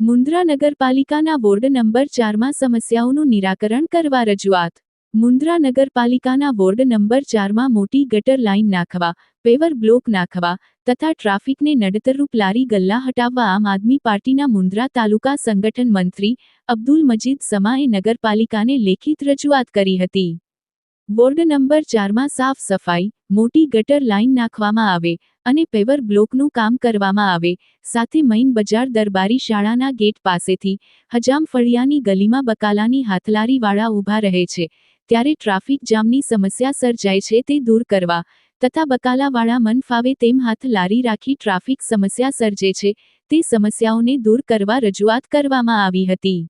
મુન્દ્રા નગરપાલિકાના ward number ચારમાં સમસ્યાઓનું નિરાકરણ કરવા રજૂઆત. મુન્દ્રા નગરપાલિકાના વોર્ડ નંબર ચારમાં મોટી ગટર લાઇન નાખવા, પેવર બ્લોક નાખવા તથા ટ્રાફિકને નડતરરૂપ લારી ગલ્લા હટાવવા આમ આદમી પાર્ટીના મુન્દ્રા તાલુકા સંગઠન મંત્રી અબ્દુલ મજીદ સમાએ નગરપાલિકાને લેખિત રજૂઆત કરી હતી. વોર્ડ નંબર ચારમાં સાફ સફાઈ, મોટી ગટર લાઇન નાખવામાં આવે અને પેવર બ્લોકનું કામ કરવામાં આવે. સાથે મૈન બજાર દરબારી શાળાના ગેટ પાસેથી હજામ ફળિયાની ગલીમાં બકાલાની હાથલારીવાળા ઊભા રહે છે. ત્યારે ટ્રાફિક જામની સમસ્યા સર્જાય છે તે દૂર કરવા તથા બકાલાવાળા મન ફાવે તેમ હાથ લારી રાખી ટ્રાફિક સમસ્યા સર્જે છે તે સમસ્યાઓને દૂર કરવા રજૂઆત કરવામાં આવી હતી.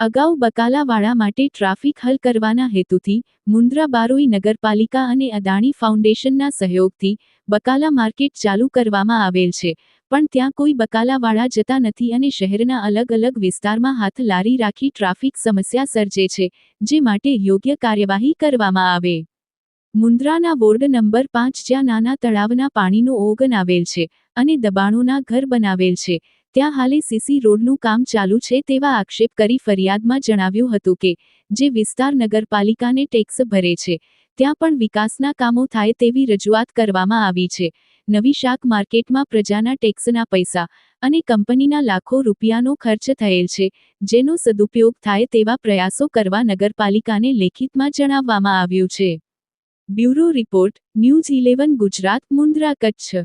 અગાઉ બકાલાવાળા માટે ટ્રાફિક હલ કરવાના હેતુથી મુન્દ્રા બારોઈ નગરપાલિકા અને અદાણી ફાઉન્ડેશનના સહયોગથી બકાલા માર્કેટ ચાલુ કરવામાં આવેલ છે, પણ ત્યાં કોઈ બકાલાવાળા જતા નથી અને શહેરના અલગ અલગ વિસ્તારમાં હાથ લારી રાખી ટ્રાફિક સમસ્યા સર્જે છે, જે માટે યોગ્ય કાર્યવાહી કરવામાં આવે. મુન્દ્રાના વોર્ડ નંબર પાંચ જ્યાં નાના તળાવના પાણીનો ઓગન આવેલ છે અને દબાણોના ઘર બનાવેલ છે ત્યાં હાલે સીસી રોડનું કામ ચાલુ છે તેવા આક્ષેપ કરી ફરિયાદમાં જણાવ્યું હતું કે, જે વિસ્તાર નગરપાલિકાને ટેક્સ ભરે છે, ત્યાં પણ વિકાસના કામો થાય તેવી રજૂઆત કરવામાં આવી છે. નવી શાક માર્કેટમાં પ્રજાના ટેક્સના પૈસા અને કંપનીના લાખો રૂપિયાનો ખર્ચ થયેલ છે, જેનો સદુપયોગ થાય તેવા પ્રયાસો કરવા નગરપાલિકાને લેખિતમાં જણાવવામાં આવ્યું છે. Bureau report, news eleven Gujarat, Mundra, Kutch.